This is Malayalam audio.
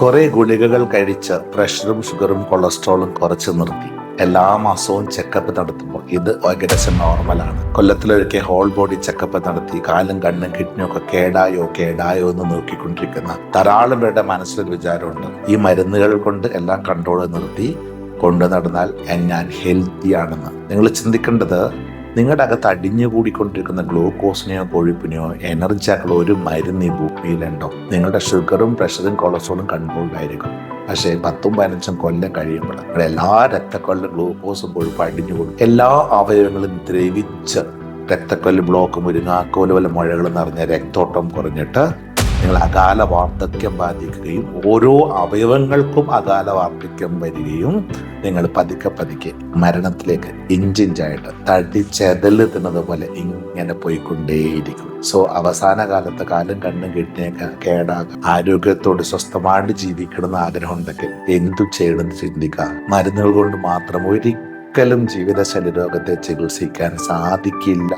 കുറെ ഗുളികകൾ കഴിച്ച് പ്രഷറും ഷുഗറും കൊളസ്ട്രോളും കുറച്ച് നിർത്തി. എല്ലാ മാസവും ചെക്കപ്പ് നടത്തുമ്പോൾ ഇത് ഏകദേശം നോർമലാണ്. കൊല്ലത്തിലൊരിക്കൽ ഹോൾ ബോഡി ചെക്കപ്പ് നടത്തി കാലും കണ്ണും കിഡ്നിയും ഒക്കെ കേടായോ കേടായോ എന്ന് നോക്കിക്കൊണ്ടിരിക്കുന്ന ധാരാളം പേരുടെ മനസ്സിലൊരു വിചാരമുണ്ട്. ഈ മരുന്നുകൾ കൊണ്ട് എല്ലാം കൺട്രോൾ നിർത്തി കൊണ്ടു നടന്നാൽ ഞാൻ ഹെൽത്തി ആണെന്ന്. നിങ്ങൾ ചിന്തിക്കേണ്ടത് നിങ്ങളുടെ അകത്ത് അടിഞ്ഞുകൂടിക്കൊണ്ടിരിക്കുന്ന ഗ്ലൂക്കോസിനെയോ കൊഴുപ്പിനെയോ എനർജിയാക്കുള്ള ഒരു മരുന്ന് ഈ ഭൂമിയിലുണ്ടോ? നിങ്ങളുടെ ഷുഗറും പ്രഷറും കൊളസ്ട്രോളും കൺട്രോൾഡായിരിക്കും പക്ഷേ പത്തും പതിനഞ്ചും കൊല്ലം കഴിയുമ്പോൾ നിങ്ങളുടെ എല്ലാ രക്തക്കൊല്ലും ഗ്ലൂക്കോസും കൊഴുപ്പ് അടിഞ്ഞു കൊടുക്കും എല്ലാ അവയവങ്ങളും ദ്രവിച്ച് രക്തക്കൊല്ല് ബ്ലോക്ക് മുരിങ്ങാക്കോൽ പോലെ മുഴകൾ നിറഞ്ഞ രക്തോട്ടം കുറഞ്ഞിട്ട് നിങ്ങൾ അകാല വാർദ്ധക്യം ബാധിക്കുകയും ഓരോ അവയവങ്ങൾക്കും അകാല വാർദ്ധക്യം വരികയും നിങ്ങൾ പതുക്കെ പതുക്കെ മരണത്തിലേക്ക് ഇഞ്ചിഞ്ചായിട്ട് തടി ചെതൽ തിന്നത് പോലെ ഇങ്ങനെ പോയിക്കൊണ്ടേയിരിക്കും. സോ അവസാന കാലത്ത് കാലും കണ്ണും കിട്ടിയൊക്കെ കേടാകും. ആരോഗ്യത്തോട് സ്വസ്ഥമായിട്ട് ജീവിക്കണമെന്ന് ആഗ്രഹം ഉണ്ടെങ്കിൽ എന്തു ചെയ്യണമെന്ന് ചിന്തിക്കുക. മരുന്നുകൾ കൊണ്ട് മാത്രം ഒരിക്കലും ജീവിതശൈലി രോഗത്തെ ചികിത്സിക്കാൻ സാധിക്കില്ല.